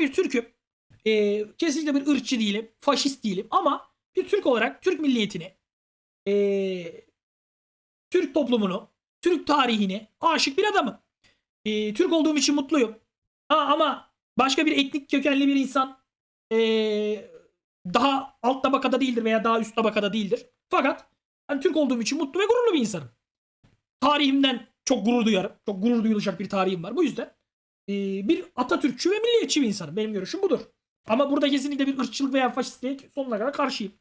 bir Türk'üm. Ee, kesinlikle bir ırkçı değilim. Faşist değilim. Ama bir Türk olarak Türk milliyetini ee, Türk toplumunu, Türk tarihine aşık bir adamım. Ee, Türk olduğum için mutluyum. Ha, ama başka bir etnik kökenli bir insan ee, daha alt tabakada değildir veya daha üst tabakada değildir. Fakat ben Türk olduğum için mutlu ve gururlu bir insanım. Tarihimden çok gurur duyarım. Çok gurur duyulacak bir tarihim var. Bu yüzden bir Atatürkçü ve milliyetçi bir insanım. Benim görüşüm budur. Ama burada kesinlikle bir ırkçılık veya faşistliğe sonuna kadar karşıyım.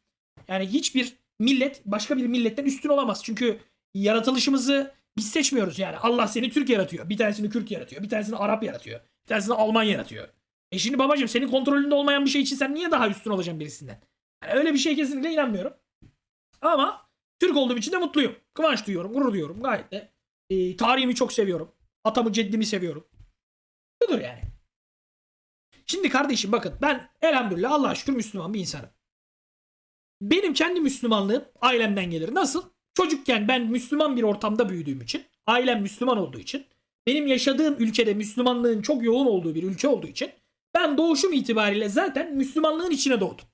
Yani hiçbir millet başka bir milletten üstün olamaz. Çünkü yaratılışımızı biz seçmiyoruz yani. Allah seni Türk yaratıyor. Bir tanesini Kürt yaratıyor. Bir tanesini Arap yaratıyor. Bir tanesini Alman yaratıyor. E şimdi babacığım senin kontrolünde olmayan bir şey için sen niye daha üstün olacaksın birisinden? Yani öyle bir şeye kesinlikle inanmıyorum. Ama Türk olduğum için de mutluyum. Kıvanç duyuyorum, gurur duyuyorum. Gayet de e, tarihimi çok seviyorum. Atamı, ceddimi seviyorum. Budur yani. Şimdi kardeşim bakın ben elhamdülillah Allah'a şükür Müslüman bir insanım. Benim kendi Müslümanlığım ailemden gelir. Nasıl? Çocukken ben Müslüman bir ortamda büyüdüğüm için, ailem Müslüman olduğu için, benim yaşadığım ülkede Müslümanlığın çok yoğun olduğu bir ülke olduğu için ben doğuşum itibariyle zaten Müslümanlığın içine doğdum.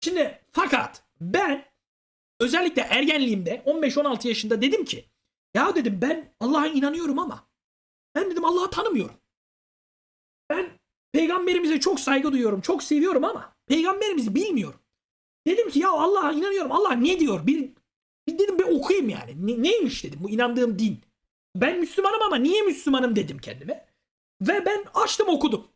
Şimdi fakat ben özellikle ergenliğimde 15-16 yaşında dedim ki ya dedim ben Allah'a inanıyorum ama ben dedim Allah'ı tanımıyorum. Ben peygamberimize çok saygı duyuyorum, çok seviyorum ama peygamberimizi bilmiyorum. Dedim ki ya Allah'a inanıyorum. Allah ne diyor? Bir, bir dedim bir okuyayım yani. Ne- neymiş dedim bu inandığım din. Ben Müslümanım ama niye Müslümanım dedim kendime. Ve ben açtım okudum.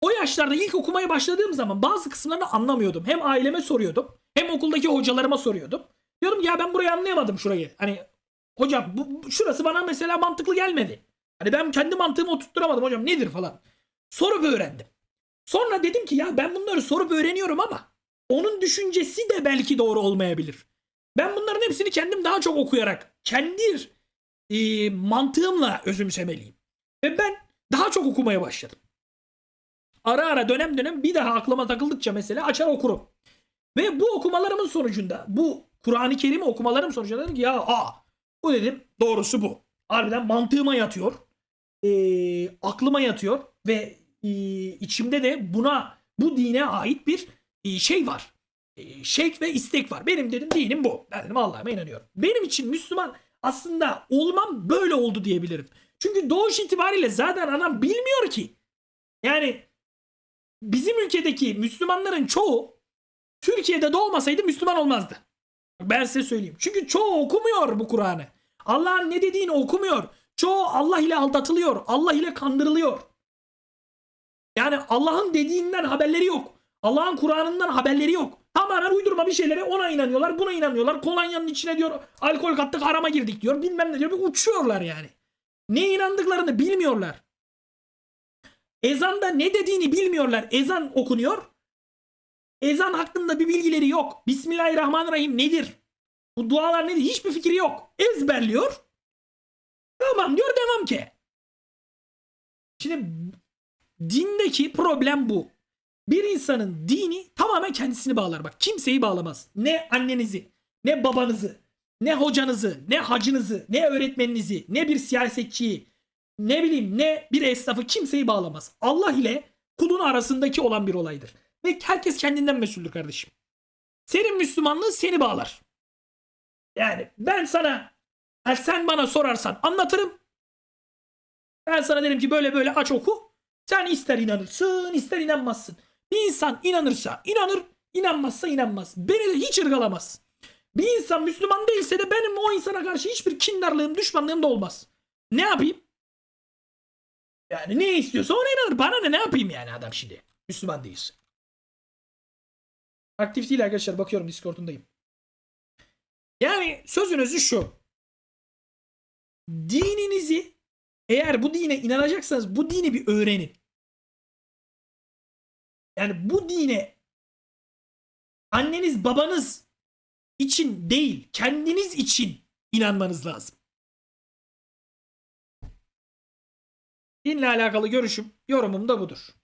O yaşlarda ilk okumaya başladığım zaman bazı kısımlarını anlamıyordum. Hem aileme soruyordum. Hem okuldaki hocalarıma soruyordum. Diyorum ki, ya ben burayı anlayamadım şurayı. Hani hocam bu- şurası bana mesela mantıklı gelmedi. Hani ben kendi mantığımı oturtturamadım hocam nedir falan. Sorup öğrendim. Sonra dedim ki ya ben bunları sorup öğreniyorum ama onun düşüncesi de belki doğru olmayabilir. Ben bunların hepsini kendim daha çok okuyarak kendi e, mantığımla özümsemeliyim. Ve ben daha çok okumaya başladım. Ara ara dönem dönem bir daha aklıma takıldıkça mesela açar okurum. Ve bu okumalarımın sonucunda bu Kur'an-ı Kerim'i okumalarım sonucunda dedim ki ya aa bu dedim doğrusu bu. Harbiden mantığıma yatıyor. E, aklıma yatıyor ve e, içimde de buna bu dine ait bir e, şey var. E, şevk ve istek var. Benim dedim dinim bu. Ben dedim Allah'ıma inanıyorum. Benim için Müslüman aslında olmam böyle oldu diyebilirim. Çünkü doğuş itibariyle zaten anam bilmiyor ki. Yani bizim ülkedeki Müslümanların çoğu Türkiye'de doğmasaydı Müslüman olmazdı. Ben size söyleyeyim. Çünkü çoğu okumuyor bu Kur'an'ı. Allah'ın ne dediğini okumuyor. Çoğu Allah ile aldatılıyor. Allah ile kandırılıyor. Yani Allah'ın dediğinden haberleri yok. Allah'ın Kur'an'ından haberleri yok. Tamamen uydurma bir şeylere ona inanıyorlar, buna inanıyorlar. Kolonyanın içine diyor alkol kattık arama girdik diyor. Bilmem ne diyor. Bir uçuyorlar yani. Ne inandıklarını bilmiyorlar. Ezanda ne dediğini bilmiyorlar. Ezan okunuyor. Ezan hakkında bir bilgileri yok. Bismillahirrahmanirrahim nedir? Bu dualar nedir? Hiçbir fikri yok. Ezberliyor. Devam ki. Şimdi dindeki problem bu. Bir insanın dini tamamen kendisini bağlar. Bak kimseyi bağlamaz. Ne annenizi, ne babanızı, ne hocanızı, ne hacınızı, ne öğretmeninizi, ne bir siyasetçiyi, ne bileyim ne bir esnafı kimseyi bağlamaz. Allah ile kulun arasındaki olan bir olaydır. Ve herkes kendinden mesuldür kardeşim. Senin Müslümanlığın seni bağlar. Yani ben sana sen bana sorarsan anlatırım. Ben sana derim ki böyle böyle aç oku. Sen ister inanırsın ister inanmazsın. Bir insan inanırsa inanır, inanmazsa inanmaz. Beni de hiç ırgalamaz. Bir insan Müslüman değilse de benim o insana karşı hiçbir kindarlığım, düşmanlığım da olmaz. Ne yapayım? Yani ne istiyorsa ona inanır. Bana ne ne yapayım yani adam şimdi? Müslüman değilse. Aktif değil arkadaşlar. Bakıyorum Discord'undayım. Yani sözün özü şu. Dininizi eğer bu dine inanacaksanız bu dini bir öğrenin. Yani bu dine anneniz babanız için değil kendiniz için inanmanız lazım. Dinle alakalı görüşüm, yorumum da budur.